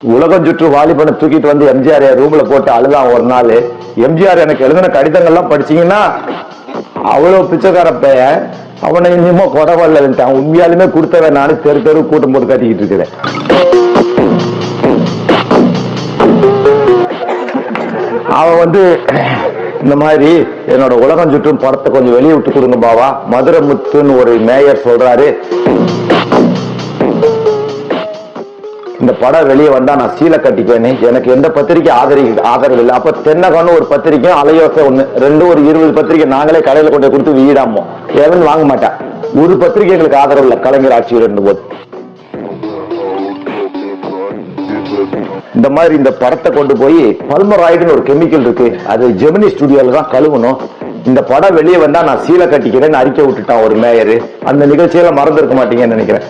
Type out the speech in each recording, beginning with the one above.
உலகம் சுற்று வாலிபனை தூக்கிட்டு வந்து எம்ஜிஆர் ரூம்ல போட்டு அழுதான் ஒரு நாள். எம்ஜிஆர் எனக்கு எழுதின கடிதங்கள்லாம் படிச்சீங்கன்னா அவ்வளவு பிச்சைக்கார பையன். அவனை இனிமோ கொடவல்லன்ட்டான் உண்மையாலுமே கொடுத்தவன் நானும் தெரு தெரு கூட்டம் போட்டு கட்டிக்கிட்டு இருக்கிறேன். அவன் வந்து இந்த மாதிரி என்னோட உலகம் சுற்றும் படத்தை கொஞ்சம் வெளியே விட்டு கொடுங்க பாவா. மதுரை முத்துன்னு ஒரு மேயர் சொல்றாரு. இந்த படம் வெளியே வந்தா நான் சீலை கட்டிக்கேன்னு எனக்கு எந்த பத்திரிக்கை ஆதரி ஆதரவு இல்லை. அப்ப தென்னகன்னு ஒரு பத்திரிக்கையும் அலையோசை ஒண்ணு. ரெண்டு ஒரு இருபது பத்திரிக்கை நாங்களே கடையில கொண்டு கொடுத்து வீடாமோ. எவன் வாங்க மாட்டேன் ஒரு பத்திரிக்கை எங்களுக்கு ஆதரவு இல்லை. கலைஞர் ஆட்சி ரெண்டு போது. இந்த மாதிரி இந்த படத்தை கொண்டு போய் பல்மராய்டுன்னு ஒரு கெமிக்கல் இருக்கு. அது ஜெமினி ஸ்டுடியோல தான் கழுவணும். இந்த படம் வெளியே வந்தா நான் சீலை கட்டிக்கிறேன்னு அறிக்கை விட்டுட்டான் ஒரு மேயர். அந்த நிகழ்ச்சியில மறந்துருக்க மாட்டீங்கன்னு நினைக்கிறேன்.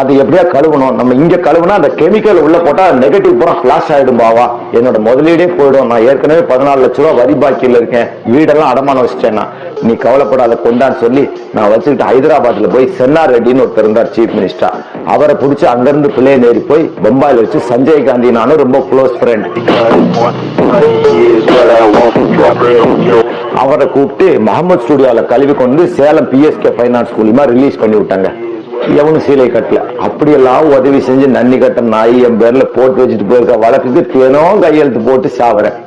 அது எப்படியா கழுவணும்? நம்ம இங்க கழுவுனா அந்த கெமிக்கல் உள்ள போட்டா நெகட்டிவ் பூரா ஃபிளாஷ் ஆயிடும் பாவா. என்னோட முதலீடே போயிடும். நான் ஏற்கனவே பதினாலு லட்ச ரூபா வரி பாக்கியில் இருக்கேன். வீடெல்லாம் அடமானம் வச்சுட்டேன்னா நீ கவலைப்படாத கொண்டான்னு சொல்லி நான் வச்சுக்கிட்டு ஹைதராபாத்ல போய் சென்னார் ரெட்டின்னு ஒருத்தர் இருந்தார் சீஃப் மினிஸ்டர் அவரை பிடிச்சி அங்கிருந்து பிள்ளையை ஏறி போய் பம்பாயில் வச்சு சஞ்சய் காந்தி நானும் ரொம்ப க்ளோஸ் ஃப்ரெண்ட் அவரை கூப்பிட்டு மஹமது ஸ்டுடியோல கழுவி கொண்டு சேலம் பிஎஸ்கே ஃபைனான்ஸ் மூலியமா ரிலீஸ் பண்ணி விட்டாங்க. எவனும் சீலை கட்டல. அப்படியெல்லாம் உதவி செஞ்சு நன்னி கட்ட நாய் என் பேர்ல போட்டு வச்சுட்டு போயிருக்க வழக்குக்கு தினம் கையெழுத்து போட்டு சாவறேன்.